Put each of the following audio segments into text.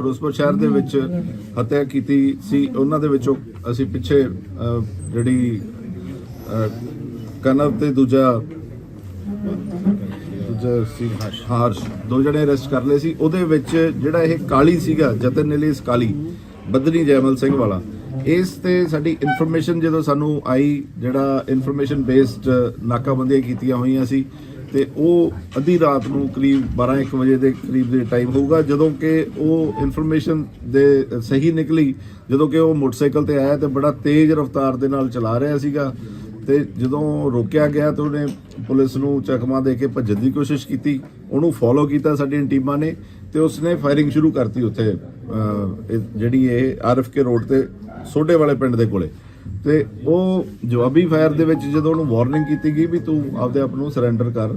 ਫਿਰੋਜ਼ਪੁਰ ਸ਼ਹਿਰ ਦੇ ਵਿੱਚ ਹੱਤਿਆ ਕੀਤੀ ਸੀ। ਉਹਨਾਂ ਦੇ ਵਿੱਚੋਂ ਅਸੀਂ ਪਿੱਛੇ ਜਿਹੜੀ ਕਨਵ ਤੇ ਦੂਜਾ ਦੂਜਾ ਸੀ, ਹਰਸ਼। ਦੋ ਜਣੇ ਅਰੈਸਟ ਕਰ ਲਏ ਸੀ। ਉਹਦੇ ਵਿੱਚ ਜਿਹੜਾ ਇਹ ਕਾਲੀ ਸੀਗਾ, ਜਤਨ ਨਿਲੀਸ ਕਾਲੀ ਬਦਨੀ ਜੈਮਲ ਸਿੰਘ ਵਾਲਾ। ਇਸ ਤੇ ਸਾਡੀ ਇਨਫੋਰਮੇਸ਼ਨ ਜਦੋਂ ਸਾਨੂੰ ਆਈ, ਜਿਹੜਾ ਇਨਫੋਰਮੇਸ਼ਨ ਬੇਸਡ ਨਾਕਾਬੰਦੀਆਂ ਕੀਤੀਆਂ ਹੋਈਆਂ ਸੀ ਤੇ ਉਹ ਅੱਧੀ ਰਾਤ ਨੂੰ ਕਰੀਬ 12-1 ਵਜੇ ਦੇ ਕਰੀਬ ਦੇ ਟਾਈਮ ਹੋਊਗਾ ਜਦੋਂ ਕਿ ਉਹ ਇਨਫੋਰਮੇਸ਼ਨ ਦੇ ਸਹੀ ਨਿਕਲੀ ਜਦੋਂ ਕਿ ਉਹ ਮੋਟਰਸਾਈਕਲ ਤੇ ਆਇਆ ਤੇ ਬੜਾ ਤੇਜ਼ ਰਫ਼ਤਾਰ ਦੇ ਨਾਲ ਚਲਾ ਰਿਹਾ ਸੀਗਾ। ਤੇ ਜਦੋਂ ਰੋਕਿਆ ਗਿਆ ਤਾਂ ਉਹਨੇ ਪੁਲਿਸ ਨੂੰ ਚਕਮਾ ਦੇ ਕੇ ਭੱਜਣ ਦੀ ਕੋਸ਼ਿਸ਼ ਕੀਤੀ। ਉਹਨੂੰ ਫੋਲੋ ਕੀਤਾ ਸਾਡੀਆਂ ਟੀਮਾਂ ਨੇ ਤੇ ਉਸਨੇ ਫਾਇਰਿੰਗ ਸ਼ੁਰੂ ਕਰਤੀ ਉੱਥੇ ਅਹ, ਇਹ ਜਿਹੜੀ ਇਹ ਆਰਐਫਕੇ ਰੋਡ ਤੇ ਸੋਡੇ ਵਾਲੇ ਪਿੰਡ ਦੇ ਕੋਲੇ। ਤੇ ਉਹ ਜਵਾਬੀ ਫਾਇਰ ਦੇ ਵਿੱਚ ਜਦੋਂ ਉਹਨੂੰ ਵਾਰਨਿੰਗ ਕੀਤੀ ਗਈ ਵੀ ਤੂੰ ਆਪਦੇ ਆਪ ਨੂੰ ਸਰੈਂਡਰ ਕਰ,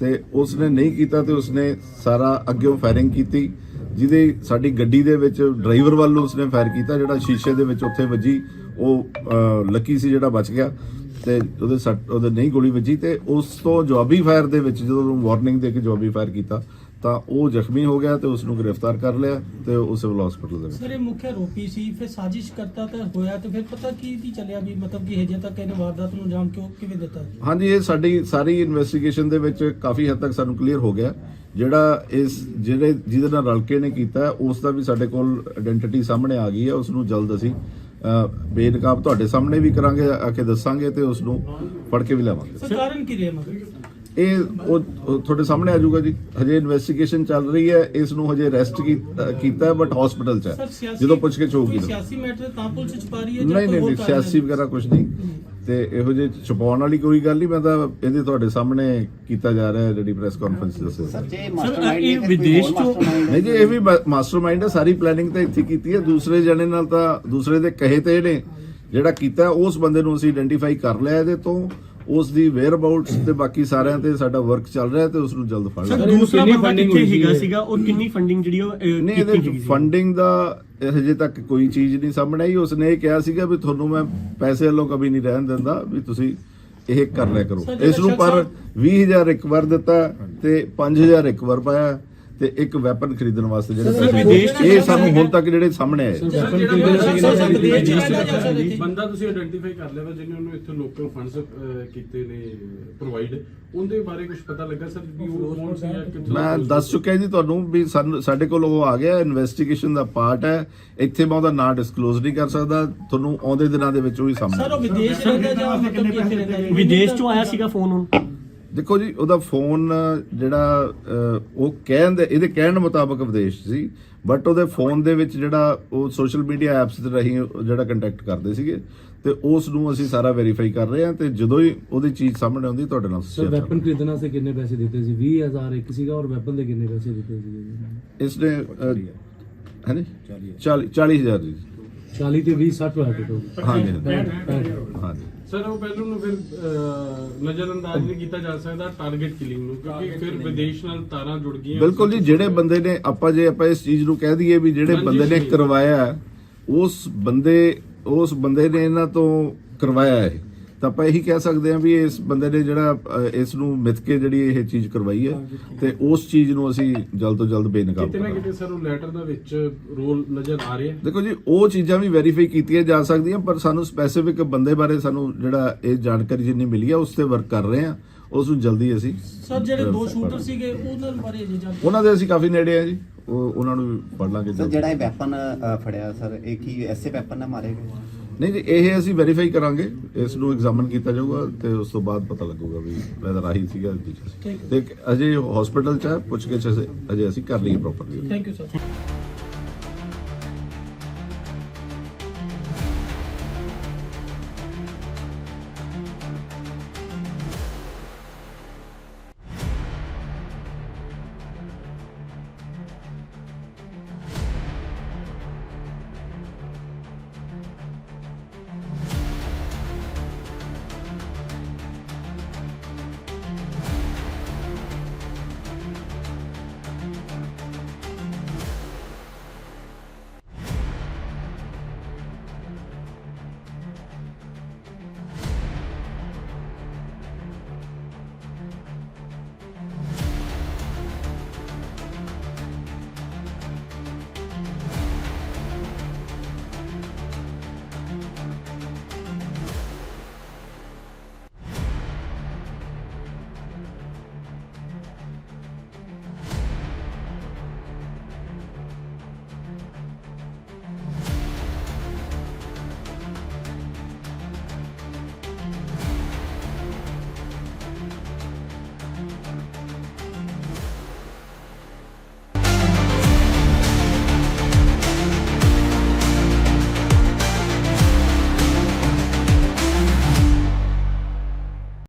ਤੇ ਉਸਨੇ ਨਹੀਂ ਕੀਤਾ ਤੇ ਉਸਨੇ ਸਾਰਾ ਅੱਗੇੋਂ ਫਾਇਰਿੰਗ ਕੀਤੀ, ਜਿਹਦੇ ਸਾਡੀ ਗੱਡੀ ਦੇ ਵਿੱਚ ਡਰਾਈਵਰ ਵੱਲ ਉਸਨੇ ਫਾਇਰ ਕੀਤਾ, ਜਿਹੜਾ ਸ਼ੀਸ਼ੇ ਦੇ ਵਿੱਚ ਉੱਥੇ ਵੱਜੀ, ਉਹ ਲੱਕੀ ਸੀ ਜਿਹੜਾ ਬਚ ਗਿਆ, ਤੇ ਉਹਦੇ ਸੱਟ, ਉਹਦੇ ਨਹੀਂ ਗੋਲੀ ਵੱਜੀ ਤੇ ਉਸ ਤੋਂ ਜਵਾਬੀ ਫਾਇਰ ਦੇ ਵਿੱਚ ਜਦੋਂ ਉਹਨੂੰ ਵਾਰਨਿੰਗ ਦੇ ਕੇ ਜਵਾਬੀ ਫਾਇਰ ਕੀਤਾ ਤਾਂ ਉਹ ਜ਼ਖਮੀ ਹੋ ਗਿਆ ਤੇ ਉਸ ਨੂੰ ਗ੍ਰਿਫਤਾਰ ਕਰ ਲਿਆ ਤੇ ਉਹ ਸਿਵਲ ਹਸਪੀਟਲ ਦੇ ਵਿੱਚ ਸਰ ਇਹ ਮੁੱਖ ਆਰੋਪੀ ਸੀ ਫਿਰ ਸਾਜ਼ਿਸ਼ ਕਰਤਾ ਤਾਂ ਹੋਇਆ ਤੇ ਫਿਰ ਪਤਾ ਕੀ ਦੀ ਚੱਲਿਆ ਵੀ ਮਤਲਬ ਕਿ ਹਜੇ ਤੱਕ ਇਹਨੇ ਵਾਰਦਾਤ ਨੂੰ ਅੰਜਾਮ ਕਿਉਂ ਕਿਵੇਂ ਦਿੱਤਾ ਹਾਂਜੀ ਇਹ ਸਾਡੀ ਸਾਰੀ ਇਨਵੈਸਟੀਗੇਸ਼ਨ ਦੇ ਵਿੱਚ ਕਾਫੀ ਹੱਦ ਤੱਕ ਸਾਨੂੰ ਕਲੀਅਰ ਹੋ ਗਿਆ। ਜਿਹੜਾ ਇਸ ਜਿਹੜੇ ਜਿਹਦੇ ਨਾਲ ਰਲ ਕੇ ਨੇ ਕੀਤਾ ਉਸ ਦਾ ਵੀ ਸਾਡੇ ਕੋਲ ਆਇਡੈਂਟੀਟੀ ਸਾਹਮਣੇ ਆ ਗਈ ਹੈ ਉਸ ਨੂੰ ਜਲਦ ਅਸੀਂ ਬੇਨਕਾਬ ਤੁਹਾਡੇ ਸਾਹਮਣੇ ਵੀ ਕਰਾਂਗੇ ਆ ਕੇ ਦੱਸਾਂਗੇ ਤੇ ਉਸ ਨੂੰ ਫੜ ਕੇ ਵੀ ਲਿਆਵਾਂਗੇ। ਸਰ ਕਾਰਨ ਕੀ ਰਿਹਾ ਮਤਲਬ ਇਹ ਉਹ ਤੁਹਾਡੇ ਸਾਹਮਣੇ ਆ ਜਾਊਗਾ ਜੀ। ਹਜੇ ਇਨਵੈਸਟੀਗੇਸ਼ਨ ਚੱਲ ਰਹੀ ਹੈ। ਇਸ ਨੂੰ ਹਜੇ ਅਰੈਸਟ ਕੀਤਾ ਬਟ ਹਸਪੀਟਲ 'ਚ ਹੈ। ਜਦੋਂ ਪੁੱਛ ਕੇ ਤਾਂ। ਸਿਆਸੀ ਮੈਟਰ ਤਾਂ ਪੁਲਿਸ ਚ ਪਾ ਰਹੀ ਹੈ ਨਹੀਂ ਕੋਈ ਨਹੀਂ ਹੋਰ ਨਹੀਂ, ਕਾਰਨ ਸਿਆਸੀ? ਵਗੈਰਾ ਕੁਝ ਨਹੀਂ। ਤੇ ਇਹੋ ਜਿਹੇ ਛੁਪਾਉਣ ਵਾਲੀ ਕੋਈ ਗੱਲ ਨਹੀਂ। ਮੈਂ ਤਾਂ ਇਹਦੇ ਤੁਹਾਡੇ ਸਾਹਮਣੇ ਕੀਤਾ ਜਾ ਰਿਹਾ ਹੈ ਜਿਹੜੀ ਪ੍ਰੈਸ ਕਾਨਫਰੰਸ ਦੱਸੇ ਸਰ ਜੇ ਸਰ, ਮਾਸਟਰਮਾਈਂਡ ਇਹ ਵਿਦੇਸ਼ ਚੋਂ- ਨਹੀਂ ਜੀ ਇਹ ਵੀ ਮਾਸਟਰਮਾਈਂਡ ਹੈ। ਸਾਰੀ ਪਲੈਨਿੰਗ ਤਾਂ ਇੱਥੇ ਕੀਤੀ ਹੈ। ਦੂਸਰੇ ਜਣੇ ਨਾਲ ਤਾਂ ਦੂਸਰੇ ਦੇ ਕਹੇ ਤੇ ਨੇ ਜਿਹੜਾ ਕੀਤਾ ਉਸ ਬੰਦੇ ਨੂੰ ਅਸੀਂ ਆਇਡੈਂਟੀਫਾਈ ਕਰ ਲਿਆ ਇਹਦੇ ਤੋਂ। ਉਸ ਦੀ ਵੇਅਰ ਅਬਾਊਟਸ ਤੇ ਬਾਕੀ ਸਾਰਿਆਂ ਤੇ ਸਾਡਾ ਵਰਕ ਚੱਲ ਰਿਹਾ ਤੇ ਉਸ ਨੂੰ ਜਲਦ ਫੜ ਸਰ ਲਿਆ ਦੂਸਰਾ ਕਿੰਨੀ ਬੰਦਾ funding ਕਿੱਥੇ ਹੋਈ? ਸੀਗਾ? ਔਰ ਕਿੰਨੀ ਫੰਡਿੰਗ ਜਿਹੜੀ ਉਹ ਅਹ, ਨਹੀਂ ਕੀਤੀ ਇਹਦੇ ਗਈ ਸੀ? ਫੰਡਿੰਗ ਦਾ ਹਜੇ ਤੱਕ ਕੋਈ ਚੀਜ਼ ਨਹੀਂ ਸਾਹਮਣੇ ਆਈ। ਉਸਨੇ ਇਹ ਕਿਹਾ ਸੀਗਾ ਵੀ ਤੁਹਾਨੂੰ ਮੈਂ ਪੈਸੇ ਵੱਲੋਂ ਕभी ਨਹੀਂ ਰਹਿਣ ਦਿੰਦਾ ਵੀ ਤੁਸੀਂ ਇਹ ਕਰ ਲਿਆ ਕਰੋ। ਇਸ ਨੂੰ ਪਰ ਸ਼ਖਸ- 20000 ਇੱਕ ਵਾਰ ਦਿੱਤਾ ਤੇ 5000 ਇੱਕ ਵਾਰ ਪਾਇਆ। ਤੇ ਇੱਕ ਵੈਪਨ ਖਰੀਦਣ ਵਾਸਤੇ ਜਿਹੜੇ ਪੈਸੇ ਵਿਦੇਸ਼ ਇਹ ਸਾਨੂੰ ਹੁਣ ਤੱਕ ਜਿਹੜੇ ਸਾਹਮਣੇ ਆਏ। ਬੰਦਾ ਤੁਸੀਂ ਆਇਡੈਂਟੀਫਾਈ ਕਰ ਲਿਆ ਵਾ ਜਿਹਨੇ ਉਹਨੂੰ ਇੱਥੇ ਲੋਕਲ ਫੰਡਸ ਕੀਤੇ ਨੇ ਪ੍ਰੋਵਾਈਡ ਉਹਦੇ ਬਾਰੇ ਕੁਝ ਪਤਾ ਲੱਗਾ ਸਰ ਵੀ ਉਹ ਕੌਣ ਸੀ ਜਾਂ ਕਿੱਥੋਂ ਮੈਂ ਦੱਸ ਚੁੱਕਿਆ ਜੀ ਤੁਹਾਨੂੰ ਵੀ ਸਾਡੇ ਕੋਲ ਉਹ ਆ ਗਿਆ ਇਨਵੈਸਟੀਗੇਸ਼ਨ ਦਾ ਪਾਰਟ ਹੈ। ਇੱਥੇ ਮੈਂ ਉਹਦਾ ਨਾਂ ਡਿਸਕਲੋਜ਼ ਨਹੀਂ ਕਰ ਸਕਦਾ ਤੁਹਾਨੂੰ ਆਉਂਦੇ ਦਿਨਾਂ ਦੇ ਵਿੱਚ ਉਹ ਹੀ ਸਾਹਮਣੇ ਸਰ ਉਹ ਵਿਦੇਸ਼ ਰਹਿੰਦਾ ਜਾਂ ਮਤਲਬ ਕਿ ਇੱਥੇ ਰਹਿੰਦਾ ਹੈ? ਵਿਦੇਸ਼ ਚੋਂ ਆਇਆ ਸੀਗਾ ਫੋਨ ਹੁਣ ਦੇਖੋ ਜੀ ਉਹਦਾ ਫੋਨ ਜਿਹੜਾ ਉਹ ਕਹਿਣ ਦੇ ਇਹਦੇ ਕਹਿਣ ਮੁਤਾਬਕ ਵਿਦੇਸ਼ ਸੀ ਬਟ ਉਹਦੇ ਫੋਨ ਦੇ ਵਿੱਚ ਜਿਹੜਾ ਉਹ ਸੋਸ਼ਲ ਮੀਡੀਆ ਐਪਸ ਦੇ ਰਾਹੀਂ ਜਿਹੜਾ ਕੰਟੈਕਟ ਕਰਦੇ ਸੀਗੇ ਤੇ ਉਸ ਨੂੰ ਅਸੀਂ ਸਾਰਾ ਵੈਰੀਫਾਈ ਕਰ ਰਹੇ ਹਾਂ ਤੇ ਜਦੋਂ ਹੀ ਉਹਦੀ ਚੀਜ਼ ਸਾਹਮਣੇ ਆਉਂਦੀ ਤੁਹਾਡੇ ਨਾਲ ਸਰ ਵੈਪਨ ਖਰੀਦਣ ਵਾਸਤੇ ਕਿੰਨੇ ਪੈਸੇ ਦਿੱਤੇ ਸੀ? 20000 ਇੱਕ ਸੀਗਾ ਔਰ ਵੈਪਨ ਦੇ ਕਿੰਨੇ ਪੈਸੇ ਦਿੱਤੇ ਸੀਗੇ ਕਰਾਂਗੇ। ਇਸਨੇ ਹੈ ਜੀ 40 40000 ਜੀ। 40 ਤੇ 20 60 ਹੋਇਆ ਟੋਟਲ ਹਾਂਜੀ ਹਾਂਜੀ। ਹਾਂਜੀ। ਸਰ ਉਹ ਪਹਿਲਾਂ ਨੂੰ ਫਿਰ ਨਜ਼ਰਅੰਦਾਜ਼ ਨਹੀਂ ਕੀਤਾ ਜਾ ਸਕਦਾ ਟਾਰਗੇਟ ਕਿਲਿੰਗ ਨੂੰ ਕਿਉਂਕਿ ਫਿਰ ਵਿਦੇਸ਼ ਨਾਲ ਤਾਰਾਂ ਜੁੜ ਗਈਆਂ। ਬਿਲਕੁਲ ਜੀ ਜਿਹੜੇ ਬੰਦੇ ਨੇ ਆਪਾਂ ਜੇ ਆਪਾਂ ਇਸ ਚੀਜ਼ ਨੂੰ ਕਹਿ ਦਈਏ ਵੀ ਜਿਹੜੇ ਬੰਦੇ ਨੇ। ਕਰਵਾਇਆ ਉਸ ਬੰਦੇ ਉਸ ਬੰਦੇ ਨੇ ਇਹਨਾਂ ਤੋਂ ਕਰਵਾਇਆ ਹੈ ਤਾਂ ਆਪਾਂ ਇਹੀ ਕਹਿ ਸਕਦੇ ਹਾਂ ਵੀ ਇਸ ਬੰਦੇ ਨੇ ਜਿਹੜਾ ਇਸ ਨੂੰ ਮਿੱਥ ਕੇ ਜਿਹੜੀ ਇਹ ਚੀਜ਼ ਕਰਵਾਈ ਹੈ ਤੇ ਉਸ ਚੀਜ਼ ਨੂੰ ਅਸੀਂ ਜਲਦ ਤੋਂ ਜਲਦ ਬੇਨਕਾਬ ਕਿਤੇ ਨਾ ਕਿਤੇ ਸਰ ਉਹ ਲੈਟਰ ਦਾ ਵਿੱਚ ਰੋਲ ਨਜ਼ਰ ਆ ਰਿਹਾ ਦੇਖੋ ਜੀ ਉਹ ਚੀਜ਼ਾਂ ਵੀ ਵੈਰੀਫਾਈ ਕੀਤੀਆਂ ਜਾ ਸਕਦੀਆਂ ਪਰ ਸਾਨੂੰ ਸਪੈਸੀਫਿਕ ਬੰਦੇ ਬਾਰੇ ਸਾਨੂੰ ਜਿਹੜਾ ਇਹ ਜਾਣਕਾਰੀ ਜਿੰਨੀ ਮਿਲੀ ਹੈ ਉਸ ਤੇ ਵਰਕ ਕਰ ਰਹੇ ਹਾਂ। ਉਸ ਨੂੰ ਜਲਦੀ ਅਸੀਂ ਸਰ ਜਿਹੜੇ ਦੋ ਸ਼ੂਟਰ ਸੀਗੇ ਉਹਨਾਂ ਬਾਰੇ ਜੇ ਜਾਣ ਉਹਨਾਂ ਦੇ ਅਸੀਂ ਕਾਫੀ ਨੇੜੇ ਆ ਜੀ ਉਹ ਉਹਨਾਂ ਨੂੰ ਵੀ ਫੜ ਲਾਂਗੇ ਸਰ। ਜਿਹੜਾ ਇਹ ਵੈਪਨ ਫੜਿਆ ਸਰ ਇਹ ਕੀ ਐਸੇ ਵੈਪਨ ਨਾਲ ਮਾਰੇ ਗਏ? ਨਹੀਂ ਜੀ ਇਹ ਅਸੀਂ ਵੈਰੀਫਾਈ ਕਰਾਂਗੇ ਇਸ ਨੂੰ ਐਗਜ਼ਾਮਨ ਕੀਤਾ ਜਾਊਗਾ ਤੇ ਉਸ ਤੋਂ ਬਾਅਦ ਪਤਾ ਲੱਗੂਗਾ ਵੀ ਵੈਦਰ ਆਹੀ ਸੀਗਾ. ਤੇ ਅਜੇ ਹਸਪੀਟਲ ਚ ਹੈ ਪੁੱਛ ਕੇ ਅਜੇ ਅਸੀਂ ਕਰ ਲਈਏ ਪ੍ਰੋਪਰਲੀ ਥੈਂਕ ਯੂ ਸਰ